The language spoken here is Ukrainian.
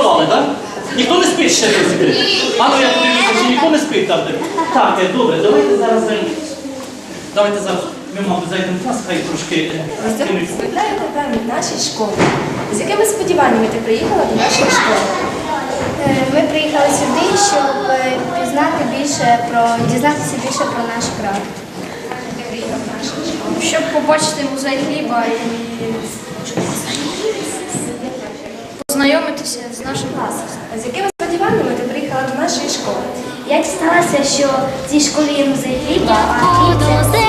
Зготували, так? Ніхто не спить ще досі? А ну я подивлюся, чи ніхто не спить там. Так, е, добре, давайте зараз Давайте зараз ми, мабуть, зайдемо в клас, хай трошки. Е, Розповідаю тебе від нашій школі. З якими сподіваннями ти приїхала до нашої школи? Е, ми приїхали сюди, щоб пізнати більше про дізнатися більше про наш край. Щоб побачити музей хліба і познайомитися з нашим класом. З якими сподіваннями ти приїхала до нашої школи? Я дізналася, що в цій школі є музей хліба, а